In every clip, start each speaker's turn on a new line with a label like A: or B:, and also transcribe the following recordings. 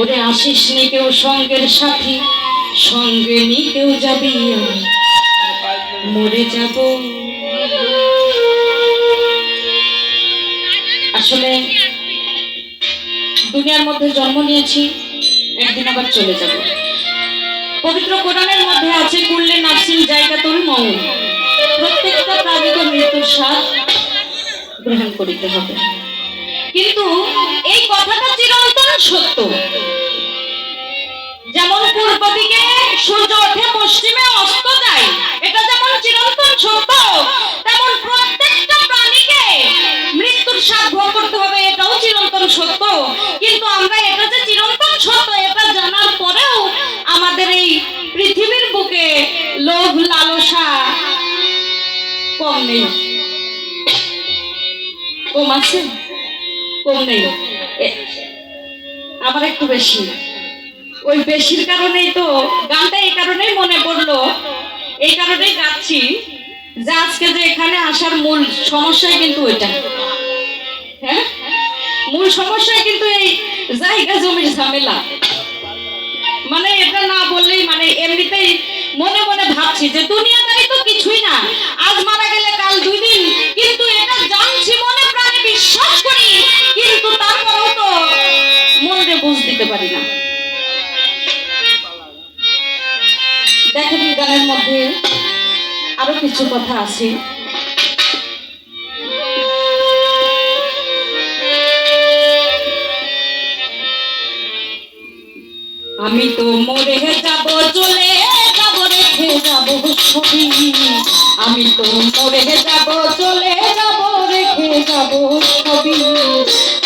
A: ওরে আসিস নি কেউ সঙ্গের সাথী, সঙ্গে নি কেউ যাবি মরে যাব। আসলে দুনিয়ার মধ্যে জন্ম নিয়েছি, একদিন আবার চলে যাব। পবিত্র কোরআনের মধ্যে আছে, কুল্লে নাসিল জায়গা তোর মৌ প্রত্যেকটা প্রাণীকে মৃত্যুর স্বাদ গ্রহণ করিতে হবে। কিন্তু এই কথাটা চিরন্তন সত্য। যেমন পূর্ব দিকে সূর্য ওঠে, পশ্চিমে অস্ত যায়, এটা যেমন চিরন্তন সত্য, তেমন প্রত্যেকটা প্রাণীকে মৃত্যুর স্বাদ ভোগ করতে হবে, এটাও চিরন্তন সত্য। কিন্তু আমরা এটা যে চিরন্তন সত্য, এটা জানার পরেও আমাদের এই পৃথিবীর বুকে লোভ, লালসা কম নেই। কম আছে? কম নেই। আমার একটু বেশি। ওই বেশির কারণেই তো, গানটা এই কারণেই মনে পড়ল। এই কারণেই গাচ্ছি যে আজকে যে এখানে আসার মূল সমস্যাই কিন্তু ওইটা। হ্যাঁ? মূল সমস্যাই কিন্তু এই জায়গা জমির ঝামেলা। মানে এটা না বললেই মানে এমনিতেই মনে মনে ভাবছি যে দুনিয়াদারি কিছুই না। আজ মারা গেলে কাল দুই দিন কিন্তু এটা জানছি মনে প্রাণে বিশ্বাস করি, কিন্তু তারপরেও তো মনে বুঝ দিতে পারি না। দেখেন গানের মধ্যে আরও কিছু কথা আছে। আমি তো মরে যাব চলে ছবি আমি তো মরে যাব, চলে যাব, রেখে যাব ছবি।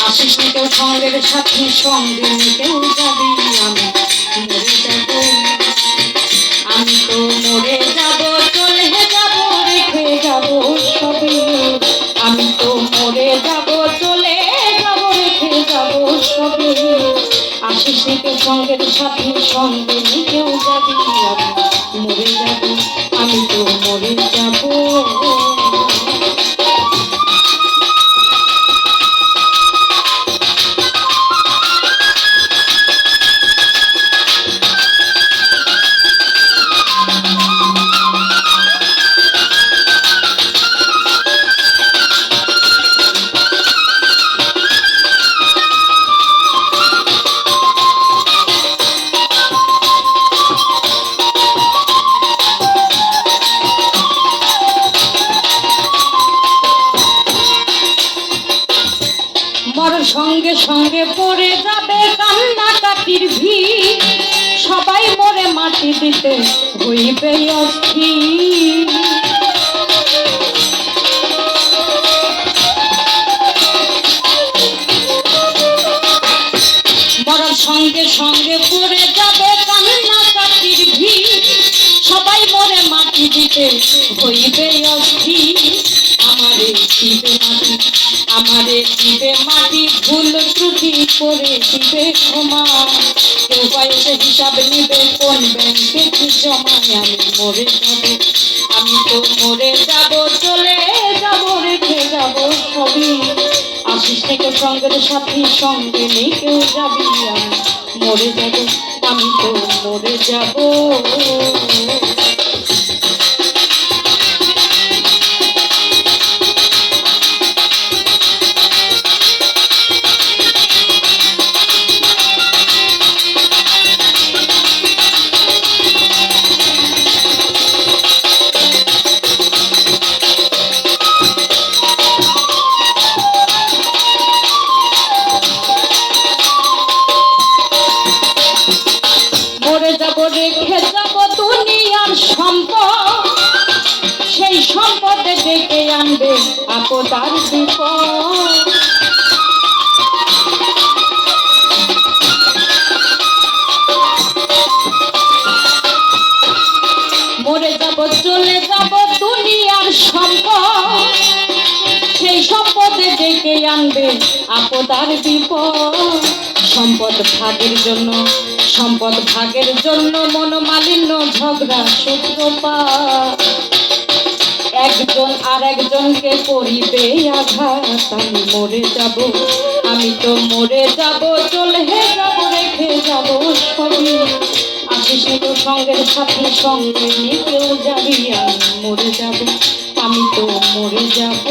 A: আসিস তো সঙ্গের সাথে, সঙ্গে কেউ যাবি আমি সঙ্গে সঙ্গে পড়ে যাবে কান্নাকাটির ভিড়। সবাই মরে মাটি দিতে হইবে অস্থির। মরার সঙ্গে সঙ্গে পড়ে যাবে কান্নাকাটির ভিড়। সবাই মরে মাটি দিতে হইবে অস্থির। আমারে দিবে মাটি আমারে দিবে মাটি, ভুল ত্রুটি করে দিবে ক্ষমা। কেউ বয়সে হিসাব নিবে কোন ব্যাংকে কি জমায় আমি মরে যাব, আমি তো মরে যাব, চলে যাব, রেখে যাব সবই। আসিস থেকে সঙ্গের সাথী, সঙ্গে নেই কেউ যাবি আমি মরে যাব, আমি তো মরে যাব। আনবে আপদার বিপদ, সম্পদ ভাগের জন্য, সম্পদ ভাগের জন্য মনোমালিন্য ঝগড়া সূত্রপাত। একজন আর একজনকে করিবে আঘাত, আমি মরে যাব, আমি তো মরে যাব চলে যাব, রেখে যাব সবই। আসিস তো সঙ্গের সাথে, সঙ্গে নিতেও যাবি, আমি মরে যাব, আমি তো মরে যাব।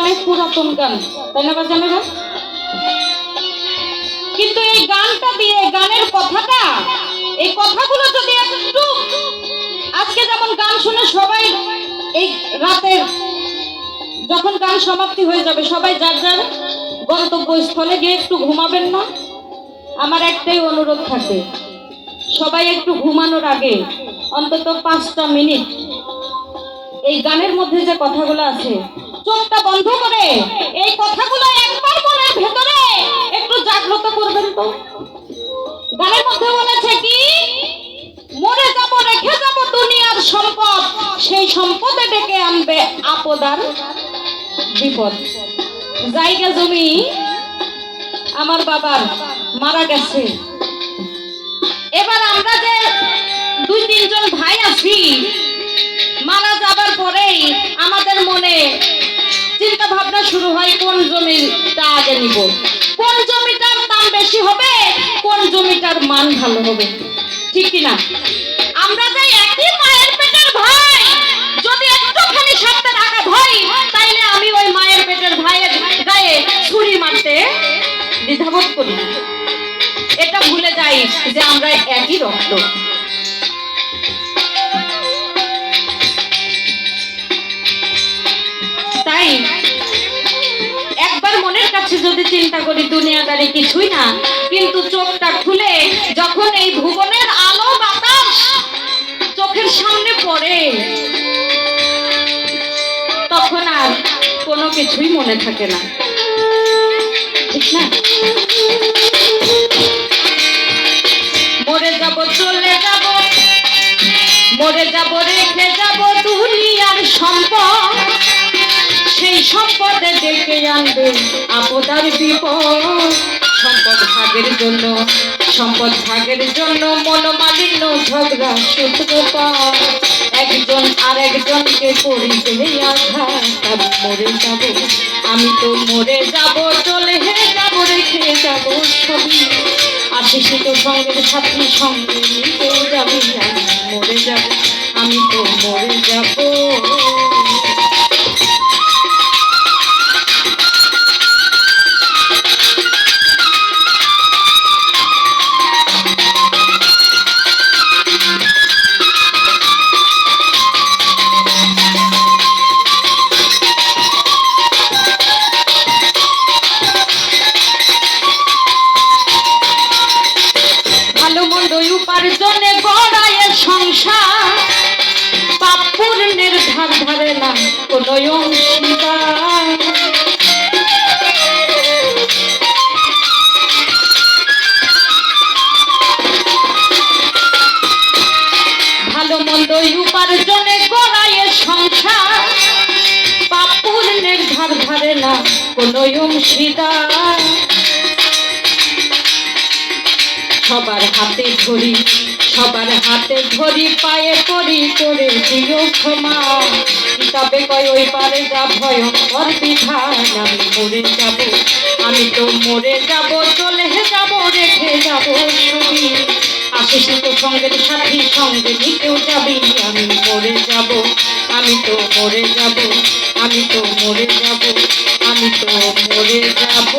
A: অনেক পুরাতন গান, তাই না জানেরা কিন্তু এই গানটা দিয়ে গানের কথাটা, এই কথাগুলো যদি একটু আজকে যেমন গান শুনে সবাই এই রাতের যখন গান সমাপ্তি হয়ে যাবে, সবাই যার যার গন্তব্যস্থলে গিয়ে একটু ঘুমাবেন না। আমার একটাই অনুরোধ থাকে, সবাই একটু ঘুমানোর আগে অন্তত পাঁচটা মিনিট এই গানের মধ্যে যে কথাগুলো আছে চোখটা বন্ধ করে এই কথাগুলো একবার মনের ভেতরে একটু জাগ্রত করবেন তো। গানের মধ্যে বলেছে কি? মরে যাব, রেখে যাব দুনিয়ার সম্পদ, সেই সম্পদে ডেকে আনবে আপদার বিপদ। জায়গা জমি আমার বাবার মারা গেছে। এবার আমরা যে দুই, তিনজন ভাই আছি, মারা যাবার পরেই আমাদের মনে চিন্তা ভাবনা শুরু হয় কোন জমিটা আগে নিব। কোন জমিটার দাম বেশি হবে, কোন জমিটার মান ভালো হবে। ঠিক কি না? আমরা যে একই মায়ের পেটের ভাই, যদি একটুখানি সাথে রাখা ভাই তাইলে আমি ওই মায়ের পেটের ভাইয়ের গায়ে ছুরি মারতে দ্বিধাবোধ করি এটা ভুলে যাই যে আমরা একই রক্ত। চিন্তা করি দুনিয়াদারি কিছুই না, কিন্তু চোখটা খুলে যখন এই ভুবনের আলো বাতাস চোখের সামনে পড়ে, তখন আর কোনো কিছুই মনে থাকে না। ঠিক না? মরে যাব, চলে যাব, মরে যাব, রেখে যাব দুনিয়ার সম্পদ। সেই সম্পদে ডেকে আনবে আপদার বিপদ। সম্পদ ভাগের জন্য, সম্পদ ভাগের জন্য মনোমালিন্য ঝগড়া সূত্রপাত একজন আর একজনকে করিতে আঘাত মরে যাব, আমি তো মরে যাব, চলে হে যাব, রেখে যাব ছবি আসিস তো সঙ্গের সাথী সঙ্গে নিতেও যাবি মরে যাব, আমি তো মরে যাব। সীতা ভালো মন্দ উপার্জনে গড়ায় সংসার। পাপ পূর্ণের ধার ধারে না কোন অংশীদার। সবার হাতে ধরি সবার হাতে ধরি পায়ে পড়ি করে দিও ক্ষমা। তবে কয়, ওই পারে যা ভয়ঙ্কর বিধান, আমি মরে যাব, আমি তো মরে যাব, চলে যাব, রেখে যাব ছবি আসিস তো সঙ্গের সাথী, সঙ্গে নিতেও যাবি, আমি মরে যাব, আমি তো মরে যাব, আমি তো মরে যাব, আমি তো মরে যাব।